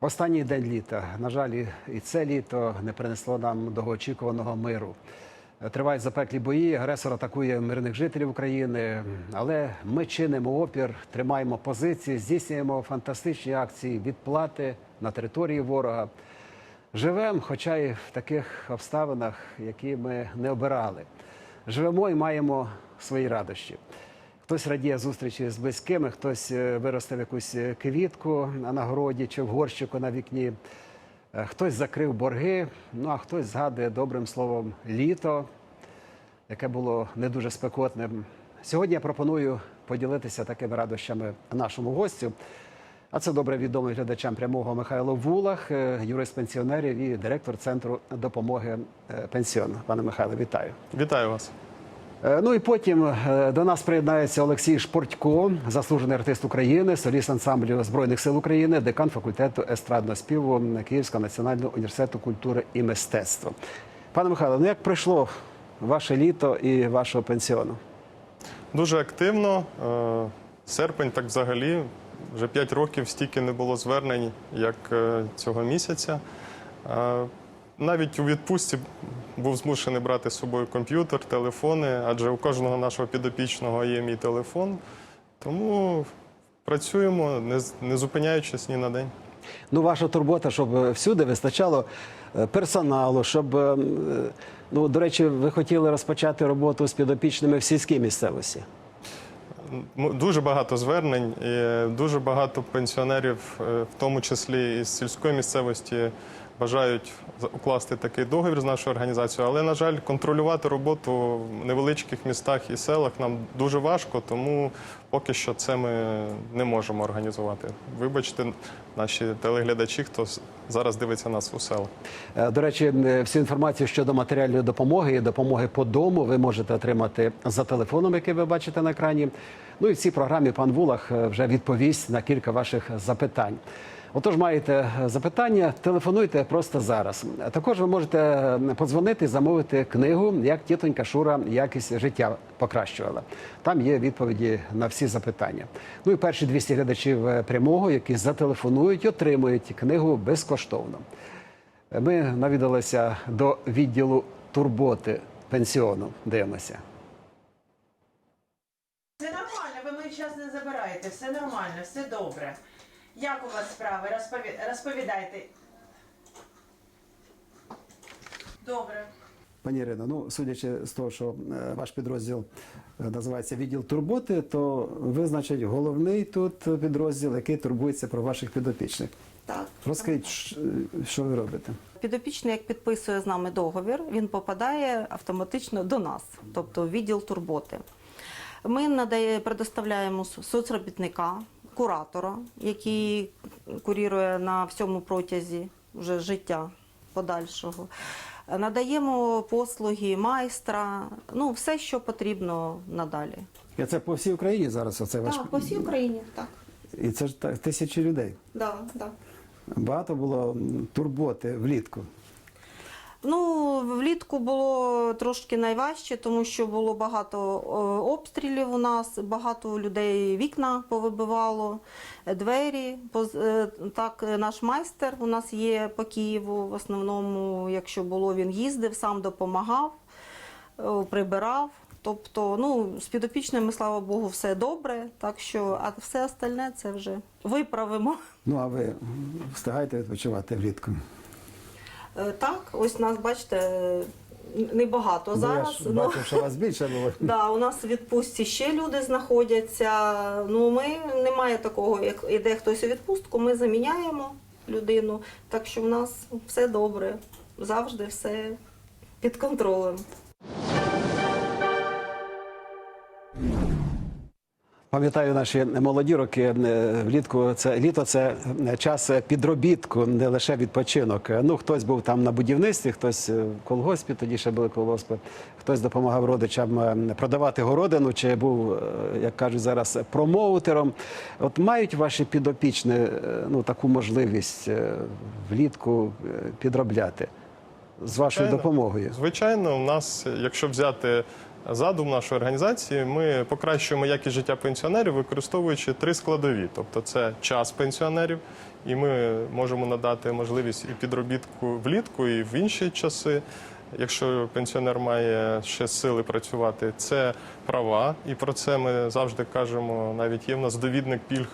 Останній день літа. На жаль, і- і це літо не принесло нам довгоочікуваного миру. Тривають запеклі бої, агресор атакує мирних жителів України, але ми чинимо опір, тримаємо позиції, здійснюємо фантастичні акції відплати на території ворога. Живемо, хоча й в таких обставинах, які ми не обирали. Живемо і маємо свої радощі. Хтось радіє зустрічі з близькими, хтось е, виростив якусь е, квітку на городі чи в горщику на вікні. Е, Хтось закрив борги, ну а хтось згадує добрим словом літо, яке було не дуже спекотним. Сьогодні я пропоную поділитися такими радощами нашому гостю. А це добре відомий глядачам прямого Михайло Вулах, юрист пенсіонерів і директор центру допомоги е, пенсіон. Пане Михайло, вітаю. Вітаю вас. Е, Ну і потім е, до нас приєднається Олексій Шпортько, заслужений артист України, соліст ансамблю Збройних сил України, декан факультету естрадного співу Київського національного університету культури і мистецтва. Пане Михайло, ну як пройшло ваше літо і вашого пенсіону? Дуже активно. Е, Серпень, так взагалі, вже 5 років стільки не було звернень, як цього місяця. Навіть у відпустці був змушений брати з собою комп'ютер, телефони, адже у кожного нашого підопічного є мій телефон. Тому працюємо, не, не зупиняючись ні на день. Ну, ваша турбота, щоб е, всюди вистачало е, персоналу, щоб, е, ну, до речі, ви хотіли розпочати роботу з підопічними в сільській місцевості. Дуже багато звернень, і дуже багато пенсіонерів, в тому числі із сільської місцевості, бажають укласти такий договір з нашою організацією. Але, на жаль, контролювати роботу в невеличких містах і селах нам дуже важко, тому поки що це ми не можемо організувати. Вибачте, наші телеглядачі, хто зараз дивиться нас у селах. Е, До речі, е, всю інформацію щодо матеріальної допомоги і допомоги по дому ви можете отримати за телефоном, який ви бачите на екрані. Ну і в цій програмі пан Вулах е, вже відповість на кілька ваших запитань. Отож, маєте е, запитання, телефонуйте просто зараз. Також ви можете подзвонити і замовити книгу, як тітонька Шура якість життя покращувала. Там є відповіді на всі запитання. Ну і перші 200 глядачів е, прямого, які зателефонують, отримують книгу безкоштовно. Ми навідалися до відділу турботи пенсіону. Дивимося. Все нормально, ви мій час не забираєте, все нормально, все добре. Як у вас справи? Розпові... Розповідайте. Добре. Пані Ірино, ну судячи з того, що е, ваш підрозділ е, називається відділ турботи, то ви, значить, головний тут підрозділ, який турбується про ваших підопічних. Так. Розкажіть, що ви робите? Підопічний, як підписує з нами договір, він попадає автоматично до нас, тобто в відділ турботи. Ми надає, предоставляємо соцробітника, куратора, який курірує на всьому протязі вже життя подальшого. Надаємо послуги майстра, ну все, що потрібно надалі. І це по всій Україні зараз. Оце ваш Так, по всій Україні, так. і це ж так, тисячі людей. Да, да. Багато було турботи влітку. Ну, влітку було трошки найважче, тому що було багато е, обстрілів у нас, багато людей вікна повибивало, двері. Е, Так, е, наш майстер у нас є по Києву. В основному, якщо було, він їздив, сам допомагав, прибирав. Тобто, ну, з підопічними, слава Богу, все добре. Так що, а все остальне це вже виправимо. Ну а ви встигаєте відпочивати влітку? Е, Так, ось нас, бачите, небагато Бо зараз. я ж ну. бачив, що вас більше було. Да, у нас в відпустці ще люди знаходяться. Ну, ми немає такого, як іде хтось у відпустку, ми заміняємо людину. Так що в нас все добре, завжди все під контролем. Пам'ятаю наші молоді роки е, влітку. Це літо це е, час підробітку, не лише відпочинок. Е, Ну хтось був там на будівництві, хтось е, в колгоспі, тоді ще були колгоспи, хтось допомагав родичам е, продавати городину, чи був, е, як кажуть зараз, промоутером. От мають ваші підопічні е, ну таку можливість е, влітку е, підробляти з вашою Звичайно. допомогою. Звичайно, у нас, якщо взяти задум нашої організації. Ми покращуємо якість життя пенсіонерів, використовуючи три складові: тобто, це час пенсіонерів, і ми можемо надати можливість і підробітку влітку, і в інші часи. Якщо пенсіонер має ще сили працювати, це права, і про це ми завжди кажемо. Навіть є в нас довідник пільг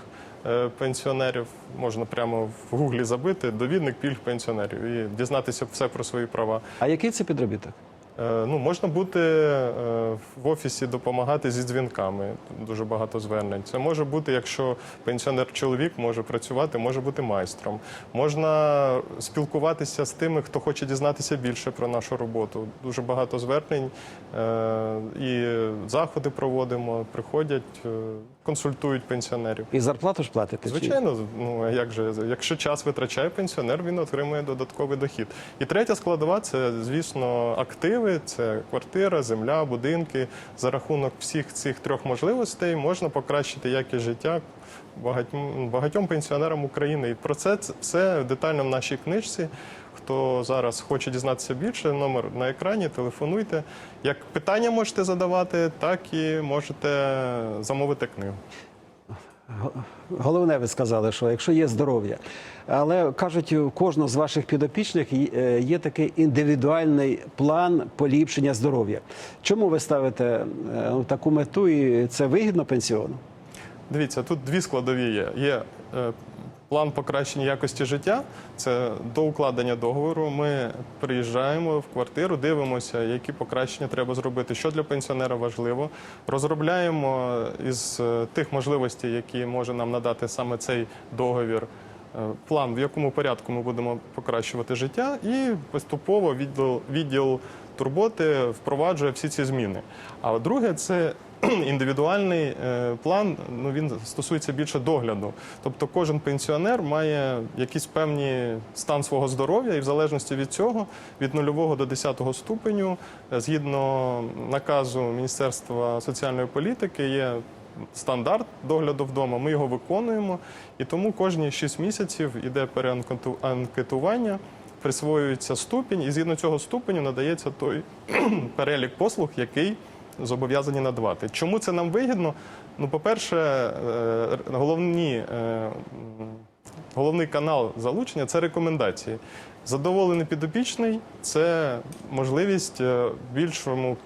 е, пенсіонерів. Можна прямо в гуглі забити довідник пільг пенсіонерів і дізнатися все про свої права. А який це підробіток? Е, Ну, можна бути е, в офісі допомагати зі дзвінками. Дуже багато звернень. Це може бути, якщо пенсіонер-чоловік може працювати, може бути майстром. Можна спілкуватися з тими, хто хоче дізнатися більше про нашу роботу. Дуже багато звернень е, і заходи проводимо, приходять, консультують пенсіонерів. І зарплату ж платите? чи- Звичайно, ну як же, якщо час витрачає пенсіонер, він отримує додатковий дохід. І третя складова це, звісно, активи, це квартира, земля, будинки. За рахунок всіх цих трьох можливостей можна покращити якість життя багатьом, багатьом пенсіонерам України. І про це все детально в нашій книжці. Хто зараз хоче дізнатися більше, номер на екрані, телефонуйте. Як питання можете задавати, так і можете замовити книгу. Головне, ви сказали, що якщо є здоров'я. Але кажуть, у кожного з ваших підопічних є- е, такий індивідуальний план поліпшення здоров'я. Чому ви ставите е, таку мету і це вигідно пенсіону? Дивіться, тут дві складові є. Є е, план покращення якості життя. Це до укладення договору. Ми приїжджаємо в квартиру, дивимося, які покращення треба зробити, що для пенсіонера важливо. Розробляємо із е, тих можливостей, які може нам надати саме цей договір. е, План, в якому порядку ми будемо покращувати життя, і поступово відділ, відділ турботи впроваджує всі ці зміни. А друге, це індивідуальний е, план. Ну він стосується більше догляду. Тобто, кожен пенсіонер має якийсь певний стан свого здоров'я, і в залежності від цього, від нульового до 10 ступеню, е, згідно наказу Міністерства соціальної політики, є. Стандарт догляду вдома, ми його виконуємо, і тому кожні 6 місяців іде переанкетування, присвоюється ступінь, і згідно цього ступеню надається той перелік послуг, який зобов'язані надавати. Чому це нам вигідно? Ну, по-перше, е, головні, е, головний канал залучення це рекомендації. Задоволений підопічний це можливість е, більшому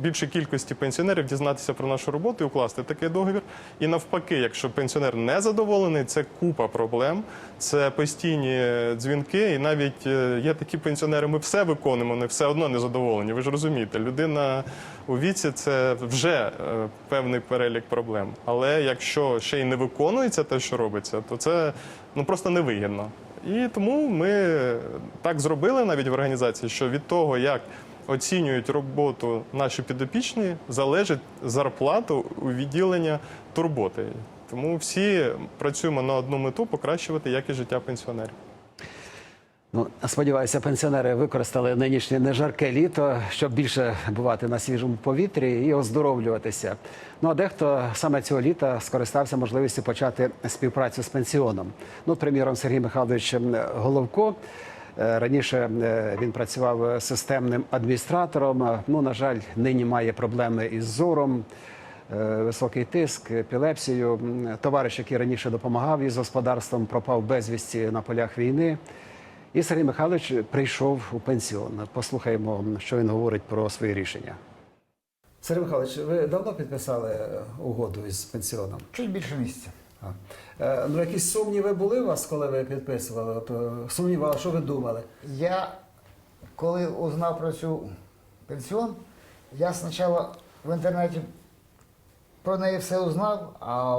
більшій кількості пенсіонерів дізнатися про нашу роботу і укласти такий договір. І навпаки, якщо пенсіонер не задоволений, це купа проблем, це постійні дзвінки. І навіть е, є такі пенсіонери, ми все виконуємо, вони все одно не задоволені. Ви ж розумієте, людина у віці це вже е, певний перелік проблем. Але якщо ще й не виконується те, що робиться, то це ну просто невигідно. І тому ми так зробили навіть в організації, що від того, як оцінюють роботу наші підопічні, залежить зарплата у відділення турботи. Тому всі працюємо на одну мету покращувати якість життя пенсіонерів. Ну, сподіваюся, пенсіонери використали нинішнє нежарке літо, щоб більше бувати на свіжому повітрі і оздоровлюватися. Ну а дехто саме цього літа скористався можливістю почати співпрацю з пенсіоном. Ну, приміром, Сергій Михайлович Головко. Е, Раніше е, він працював системним адміністратором. Ну, на жаль, нині має проблеми із зором, е, високий тиск, епілепсію. Товариш, який раніше допомагав із господарством, пропав безвісті на полях війни. І Сергій Михайлович прийшов у пенсіон. Послухаємо, що він говорить про свої рішення. Сергій Михайлович, ви давно підписали угоду із пенсіоном? Чуть більше місяця. Е, Ну, якісь сумніви були у вас, коли ви підписували? От, е, сумнівали, що ви думали? Я, коли узнав про цю пенсіон, я спочатку в інтернеті про неї все узнав, а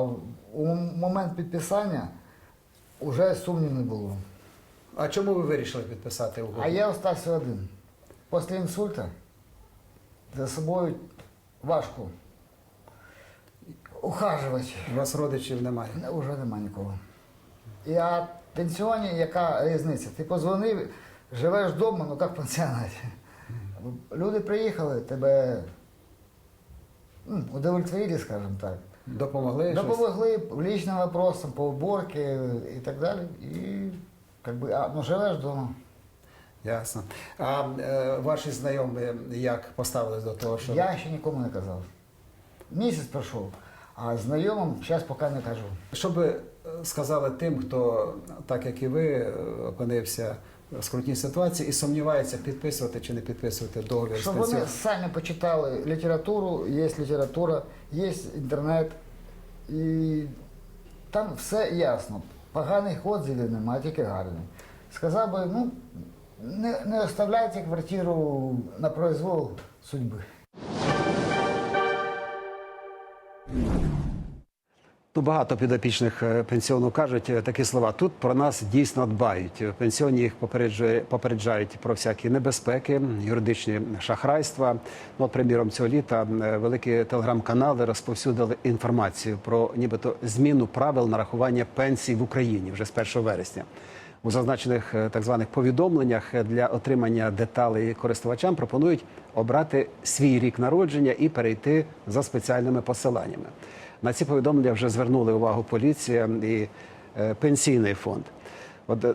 у момент підписання вже сумнів не було. А чому ви вирішили підписати угоду? А я остався один. Після інсульта за собою важко ухажувати. У вас родичів немає. Уже нема нікого. В пенсіоні яка різниця? Ти позвонив, живеш вдома, ну як в пенсіонаті. Люди приїхали, тебе ну, удовлетворили, скажімо так. Допомогли? Допомогли в личним вопросам, по уборці і так далі. І как би, а, ну, живеш вдома. Ясно. А е, ваші знайомі як поставились до того, що Я ще нікому не казав. Місяць пройшов, а знайомим зараз поки не кажу. що би е, сказали тим, хто так як і ви е, опинився в скрутній ситуації і сумнівається, підписувати чи не підписувати договір Щоб вони самі почитали літературу, є література, є інтернет, і там все ясно. Поганих отзивів немає, тільки гарні. Сказав би, ну, не, не оставляйте квартиру на произвол судьби. Ну, багато підопічних е, пенсіону кажуть е, такі слова. Тут про нас дійсно дбають. Пенсіоні їх попереджають про всякі небезпеки, юридичні шахрайства. Ну, от, приміром, цього літа е, великі телеграм-канали розповсюдили інформацію про нібито зміну правил нарахування пенсій в Україні вже з 1 вересня. У зазначених так званих повідомленнях для отримання деталей користувачам пропонують обрати свій рік народження і перейти за спеціальними посиланнями. На ці повідомлення вже звернули увагу поліція і е, пенсійний фонд. От, е,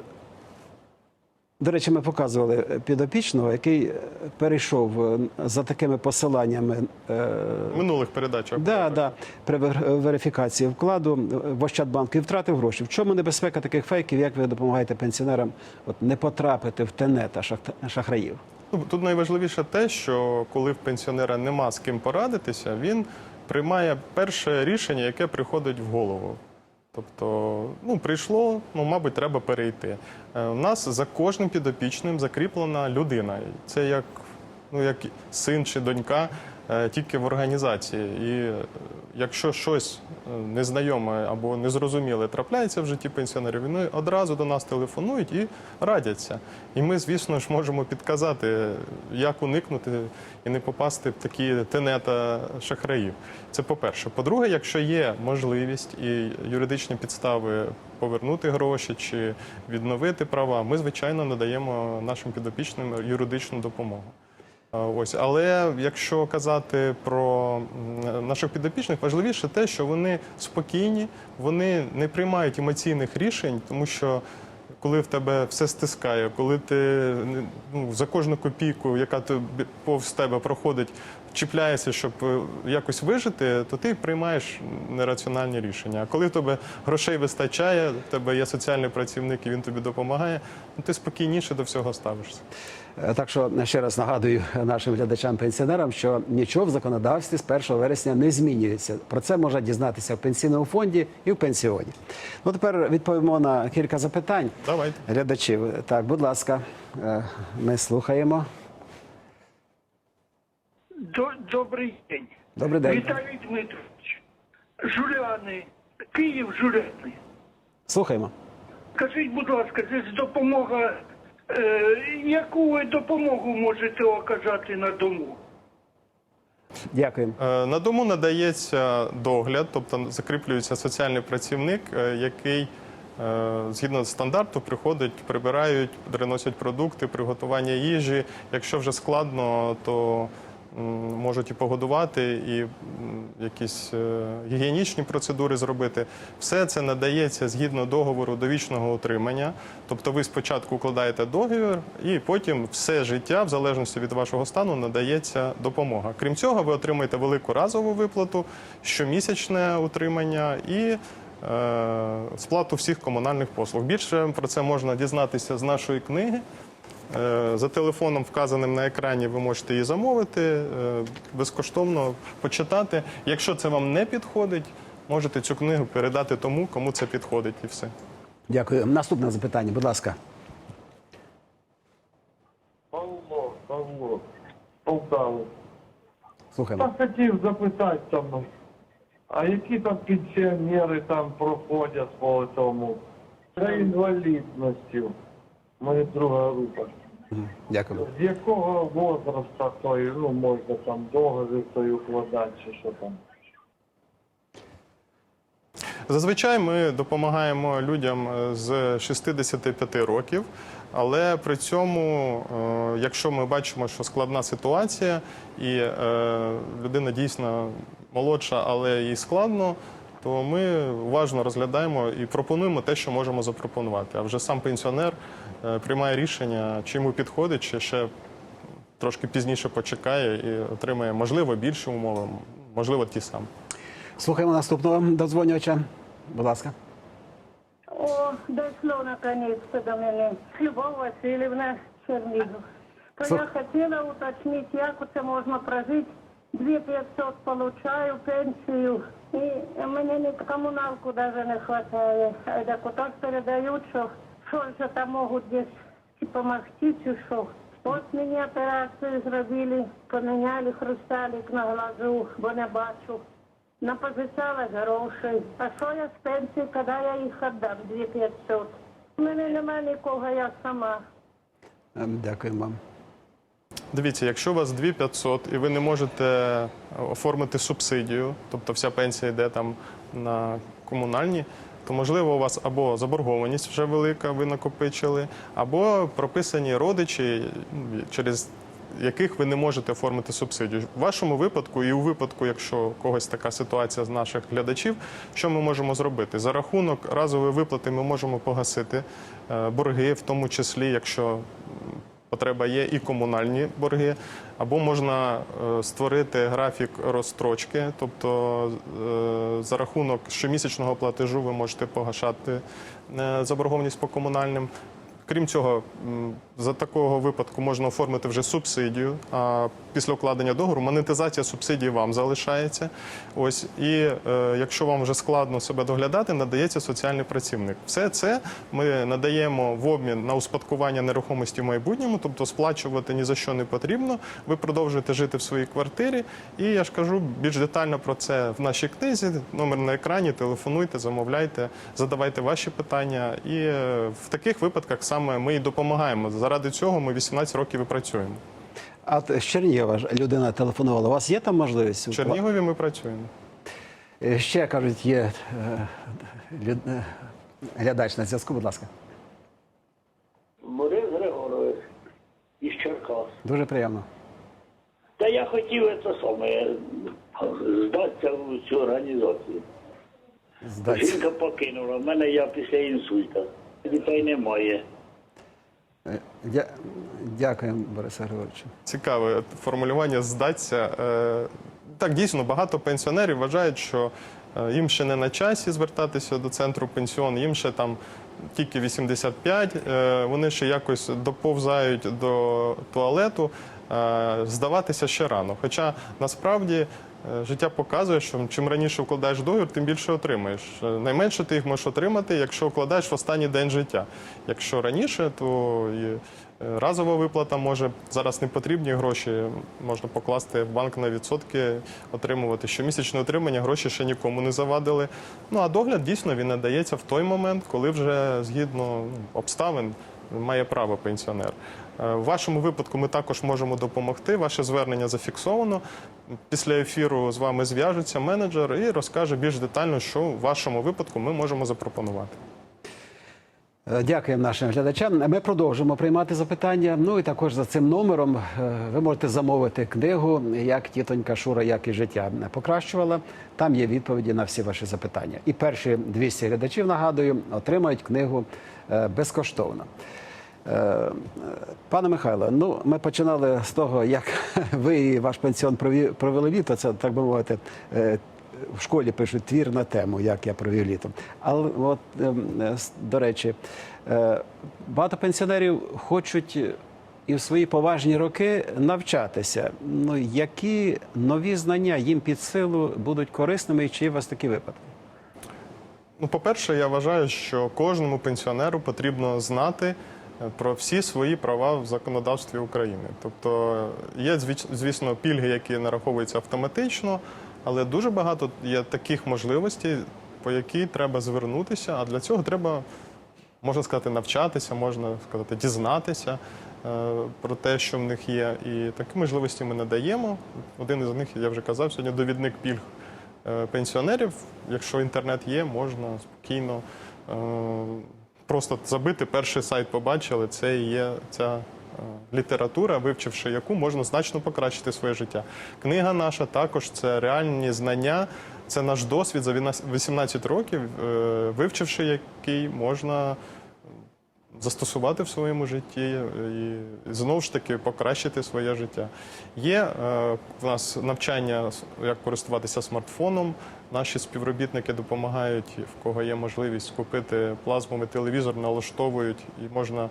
до речі, ми показували підопічного, який е, перейшов за такими посиланнями В минулих передачах. Да, да. При верифікації вкладу в Ощадбанк і втратив гроші. В чому небезпека таких фейків? Як ви допомагаєте пенсіонерам от, не потрапити в тенета шахраїв? Ну, Тут найважливіше те, що коли в пенсіонера нема з ким порадитися, він приймає перше рішення, яке приходить в голову. Тобто, ну, прийшло, ну, мабуть, треба перейти. Е, У нас за кожним підопічним закріплена людина. Це як, ну, як син чи донька, е, тільки в організації. І е, якщо щось е, незнайоме або незрозуміле трапляється в житті пенсіонерів, вони одразу до нас телефонують і радяться. І ми, звісно ж, можемо підказати, як уникнути і не попасти в такі тенета шахраїв. Це по-перше. По-друге, якщо є можливість і юридичні підстави повернути гроші чи відновити права, ми, звичайно, надаємо нашим підопічним юридичну допомогу. Ось, але якщо казати про наших підопічних, важливіше те, що вони спокійні, вони не приймають емоційних рішень, тому що коли в тебе все стискає, коли ти ну, за кожну копійку, яка повз тебе проходить, чіпляєшся, щоб е, якось вижити, то ти приймаєш нераціональні рішення. А коли в тебе грошей вистачає, в тебе є соціальний працівник і він тобі допомагає, ну ти спокійніше до всього ставишся. Е, Так що ще раз нагадую нашим глядачам-пенсіонерам, що нічого в законодавстві з 1 вересня не змінюється. Про це можна дізнатися в пенсійному фонді і в пенсіоні. Ну тепер відповімо на кілька запитань Давайте. глядачів. Так, будь ласка, е, ми слухаємо. До- Добрий день. Добрий день. Віталій Дмитрович. Жуляни. Київ Жуляни. Слухаємо. Скажіть, будь ласка, це ж допомога. Е, яку ви допомогу можете оказати на дому? Дякую. Е, На дому надається догляд, тобто закріплюється соціальний працівник, е, який е, згідно стандарту приходить, прибирають, приносять продукти, приготування їжі. Якщо вже складно, то можуть і погодувати, і якісь е, гігієнічні процедури зробити. Все це надається згідно договору довічного утримання. Тобто ви спочатку укладаєте договір, і потім все життя, в залежності від вашого стану, надається допомога. Крім цього, ви отримаєте велику разову виплату, щомісячне утримання і е, сплату всіх комунальних послуг. Більше про це можна дізнатися з нашої книги. Е, За телефоном, вказаним на екрані, ви можете її замовити, е, безкоштовно почитати. Якщо це вам не підходить, можете цю книгу передати тому, кому це підходить, і все. Дякую. Наступне запитання, будь ласка. Павло, Павло, Полтава. Слухаємо. Я хотів запитати там, а які там пенсіонери там проходять по цьому за інвалідністю? Моя друга група. Дякую. З якого возраста той, ну, можна там договір той укладати, чи що там? Зазвичай ми допомагаємо людям е, з 65 років, але при цьому, е, якщо ми бачимо, що складна ситуація, і е, людина дійсно молодша, але їй складно, то ми уважно розглядаємо і пропонуємо те, що можемо запропонувати. А вже сам пенсіонер приймає рішення, чи йому підходить, чи ще трошки пізніше почекає і отримає можливо більші умови, можливо, ті самі. Слухаємо наступного дозвонювача. Будь ласка. О, дійшло наконец-то до мене. Любов Васильівна Чернігов. То Слух- я хотіла уточнити, як це можна прожити. 2500 получаю пенсію, і мені ні комуналку даже не хватає. А так отак передають, що що ж там можуть десь чи помогти, чи що. От мені операцію зробили, поміняли хрусталик на глазу, бо не бачу. Напозичала грошей. А що я з пенсії, коли я їх віддам, 2500? У мене немає нікого, я сама. Дякуємо вам. Дивіться, якщо у вас 2500 і ви не можете оформити субсидію, тобто вся пенсія йде там на комунальні, то можливо у вас або заборгованість вже велика, ви накопичили, або прописані родичі, ну, через яких ви не можете оформити субсидію. В вашому випадку, і у випадку, якщо когось така ситуація з наших глядачів, що ми можемо зробити? За рахунок разової виплати ми можемо погасити е, борги, в тому числі, якщо потреба є і комунальні борги, або можна е, створити графік розстрочки, тобто е, за рахунок щомісячного платежу ви можете погашати е, заборгованість по комунальним. Крім цього, за такого випадку можна оформити вже субсидію. А після укладення договору монетизація субсидії вам залишається. Ось і е, якщо вам вже складно себе доглядати, надається соціальний працівник. Все це ми надаємо в обмін на успадкування нерухомості в майбутньому, тобто сплачувати ні за що не потрібно. Ви продовжуєте жити в своїй квартирі. І я ж кажу більш детально про це в нашій книзі. Номер на екрані. Телефонуйте, замовляйте, задавайте ваші питання. І е, в таких випадках саме ми і допомагаємо. Заради цього ми 18 років і працюємо. А з Чернігова ж людина телефонувала. У вас є там можливість? В Чернігові ми працюємо. Е, Ще кажуть, є е, люд- е, глядач на зв'язку, будь ласка. Борис Григорович із Черкас. Дуже приємно. Та я хотів це саме здатися в цю організацію. Здаться. Жінка покинула. В мене я після інсульта. Дітей немає. Дя- Дякуємо, Борисе Григоровичу. Цікаве формулювання здаться. Е, Так, дійсно, багато пенсіонерів вважають, що е, їм ще не на часі звертатися до центру пенсіон, їм ще там тільки 85, е, вони ще якось доповзають до туалету. Здаватися ще рано. Хоча насправді життя показує, що чим раніше вкладаєш договір, тим більше отримаєш. Е, Найменше ти їх можеш отримати, якщо вкладаєш в останній день життя. Якщо раніше, то і е, разова виплата може зараз не потрібні гроші, можна покласти в банк на відсотки, отримувати. Щомісячне отримання гроші ще нікому не завадили. Ну а догляд дійсно він надається в той момент, коли вже згідно обставин має право пенсіонер. Е, В вашому випадку ми також можемо допомогти. Ваше звернення зафіксовано. Після ефіру з вами зв'яжеться менеджер і розкаже більш детально, що в вашому випадку ми можемо запропонувати. Е, Дякуємо нашим глядачам. Ми продовжимо приймати запитання. Ну і також за цим номером е, ви можете замовити книгу Як тітонька Шура, як і життя покращувала. Там є відповіді на всі ваші запитання. І перші 200 глядачів, нагадую, отримають книгу безкоштовно. Е, Пане Михайло, ну ми починали з того, як ви і ваш пенсіон провели літо. Це так би мовити. е, В школі пишуть твір на тему, як я провів літо. Але от ем, е, до речі, багато пенсіонерів хочуть і в свої поважні роки навчатися. Ну які нові знання їм під силу будуть корисними, і чи є у вас такі випадки? Ну, по-перше, я вважаю, що кожному пенсіонеру потрібно знати про всі свої права в законодавстві України. Тобто є, звісно, пільги, які нараховуються автоматично, але дуже багато є таких можливостей, по які треба звернутися. А для цього треба, можна сказати, навчатися, можна сказати, дізнатися е, про те, що в них є. І такі можливості ми надаємо. Один із них, я вже казав, сьогодні довідник пільг е, пенсіонерів. Якщо інтернет є, можна спокійно е, просто забити перший сайт, побачили, це і є ця е, література, вивчивши яку можна значно покращити своє життя. Книга наша також це реальні знання це наш досвід за 18 років, е, вивчивши який можна застосувати в своєму житті е, і знову ж таки покращити своє життя. Є в нас навчання, як користуватися смартфоном. Наші співробітники допомагають, в кого є можливість купити плазмовий телевізор, налаштовують і можна е,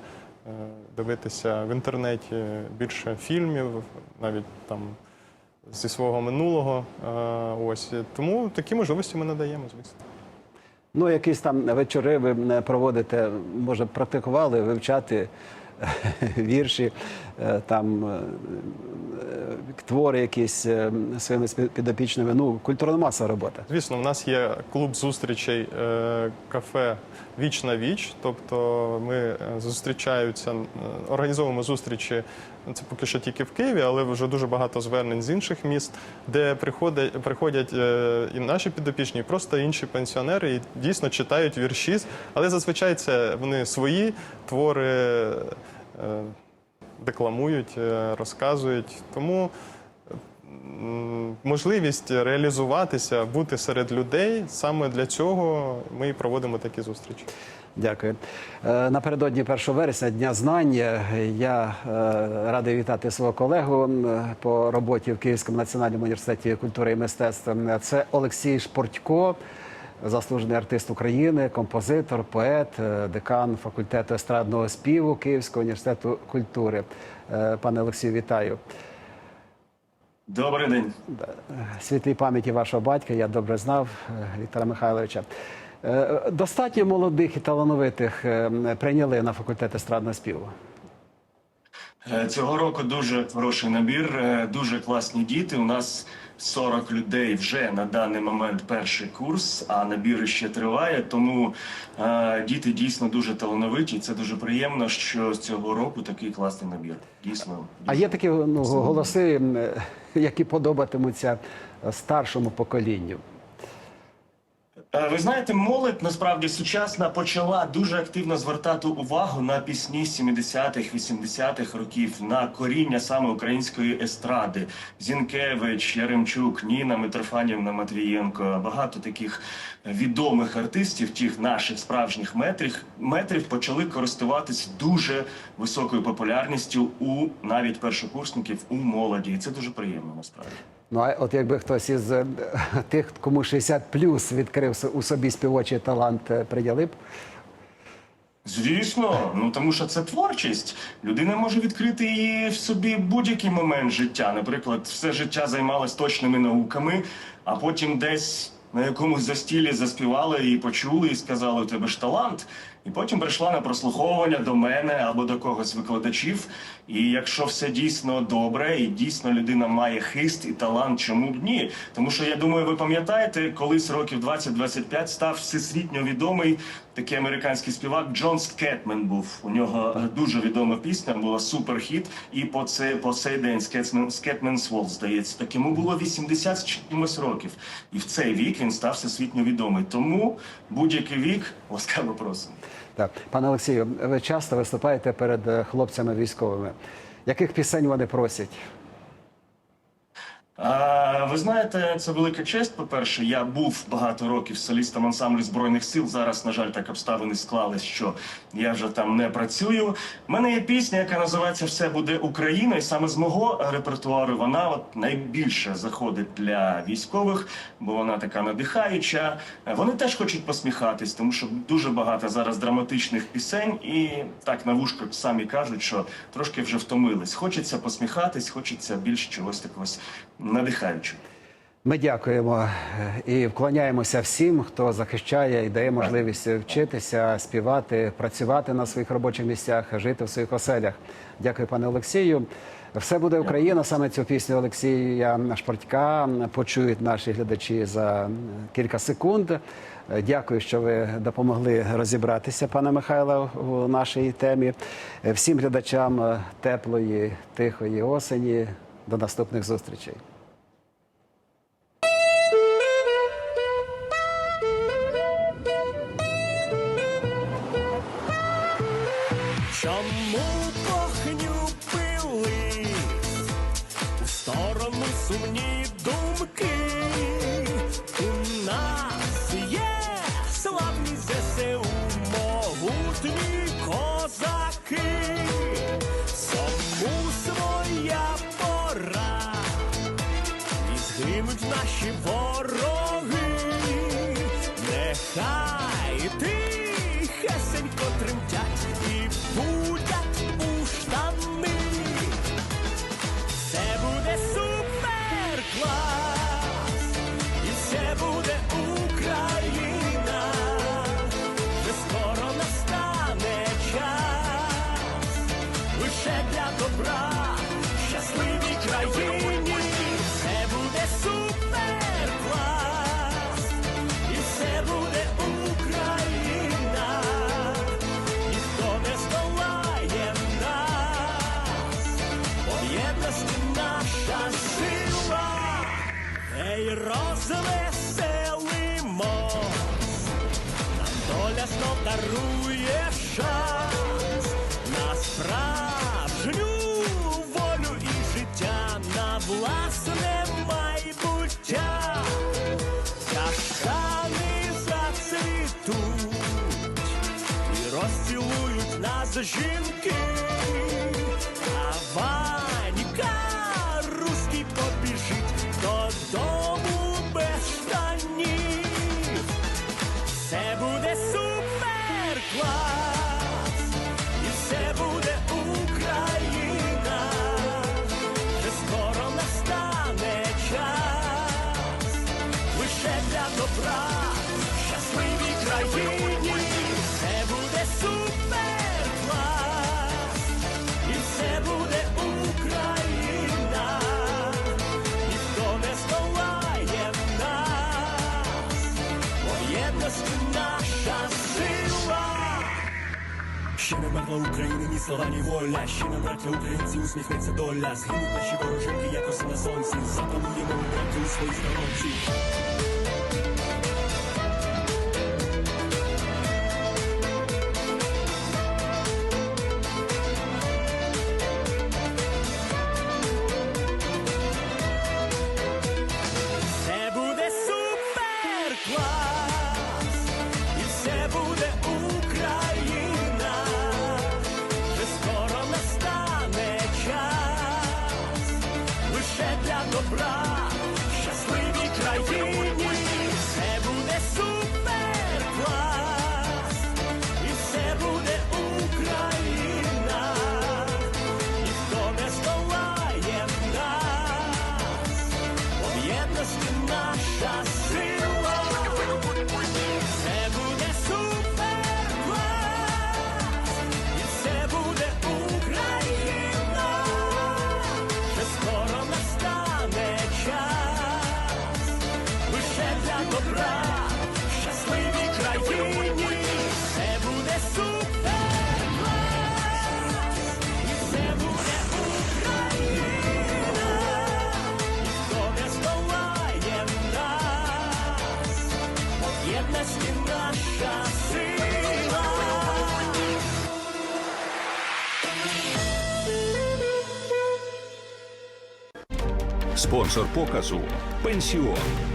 дивитися в інтернеті більше фільмів, навіть там зі свого минулого. Е, Ось тому такі можливості ми надаємо, звісно. Ну, якісь там вечори ви проводите, може, практикували вивчати вірші, там е, е, твори якісь е, своїми підопічними. Ну, культурна маса робота. Звісно, в нас є клуб зустрічей е, кафе Віч на віч. Тобто ми е, зустрічаються, е, організовуємо зустрічі. Це поки що тільки в Києві, але вже дуже багато звернень з інших міст, де приходять, приходять е, і наші підопічні, і просто інші пенсіонери, і дійсно читають вірші. Але зазвичай це вони свої твори е, декламують, е, розказують. Тому можливість реалізуватися, бути серед людей. Саме для цього ми і проводимо такі зустрічі. Дякую. Е, Напередодні 1 вересня Дня знань я е, радий вітати свого колегу по роботі в Київському національному університеті культури і мистецтв. Це Олексій Шпортько, заслужений артист України, композитор, поет, е, декан факультету естрадного співу Київського університету культури. Е, Пане Олексію, вітаю. Добрий день. Світлій пам'яті вашого батька, я добре знав е, Віктора Михайловича. Достатньо молодих і талановитих прийняли на факультет естрадного співу. Е, Цього року дуже хороший набір, е, дуже класні діти. У нас 40 людей вже на даний момент перший курс, а набір ще триває. Тому е, діти дійсно дуже талановиті. Це дуже приємно, що з цього року такий класний набір. Дійсно, А є такі ну, голоси, які подобатимуться старшому поколінню. Е, Ви знаєте, молодь насправді сучасна почала дуже активно звертати увагу на пісні 70-х, 80-х років, на коріння саме української естради. Зінкевич, Яремчук, Ніна Митрофанівна Матвієнко. Багато таких відомих артистів, тих наших справжніх метрів, метрів почали користуватись дуже високою популярністю у навіть першокурсників у молоді. І це дуже приємно насправді. Ну а от якби хтось із е, тих, кому 60 плюс відкрив у собі співочий талант, е, б. Звісно, ну тому що це творчість. Людина може відкрити її в собі будь-який момент життя. Наприклад, все життя займалась точними науками, а потім десь на якомусь застілі заспівали і почули, і сказали, у тебе ж талант. І потім прийшла на прослуховування до мене або до когось з викладачів. І якщо все дійсно добре, і дійсно людина має хист і талант, чому б ні? Тому що я думаю, ви пам'ятаєте, колись років 20-25 став всесвітньо відомий такий американський співак Джон Скетмен був. У нього дуже відома пісня, була суперхіт. І по це по цей день Скетмен Скетмен's Waltz, здається, так йому було 80 з чимось років. І в цей вік він став всесвітньо відомий. Тому будь-який вік ласкаво просимо. Так, пане Олексію, ви часто виступаєте перед е, хлопцями військовими. Яких пісень вони просять? А, ви знаєте, це велика честь. По-перше, я був багато років солістом ансамблю збройних сил. Зараз, на жаль, так обставини склались, що я вже там не працюю. У мене є пісня, яка називається Все буде Україна, і саме з мого репертуару вона от найбільше заходить для військових, бо вона така надихаюча. Вони теж хочуть посміхатись, тому що дуже багато зараз драматичних пісень, і так на вушках самі кажуть, що трошки вже втомились. Хочеться посміхатись, хочеться більш чогось такого надихаючого. Ми дякуємо е, і вклоняємося всім, хто захищає і дає можливість вчитися, співати, працювати на своїх робочих місцях, жити в своїх оселях. Дякую, пане Олексію. Все буде Україна. Саме цю пісню Олексія Шпортька почують наші глядачі за кілька секунд. Е, Дякую, що ви допомогли розібратися, пане Михайло, у нашій темі. Е, Всім глядачам е, теплої, тихої осені. До наступних зустрічей. за жінки. А вам слава України, ні слова, ні воля. Ще не браття українці усміхнеться доля. Згинуть наші ворожинки, як оси на сонці. Запануємо браття у своїй станочі. спонсор показу пенсіон.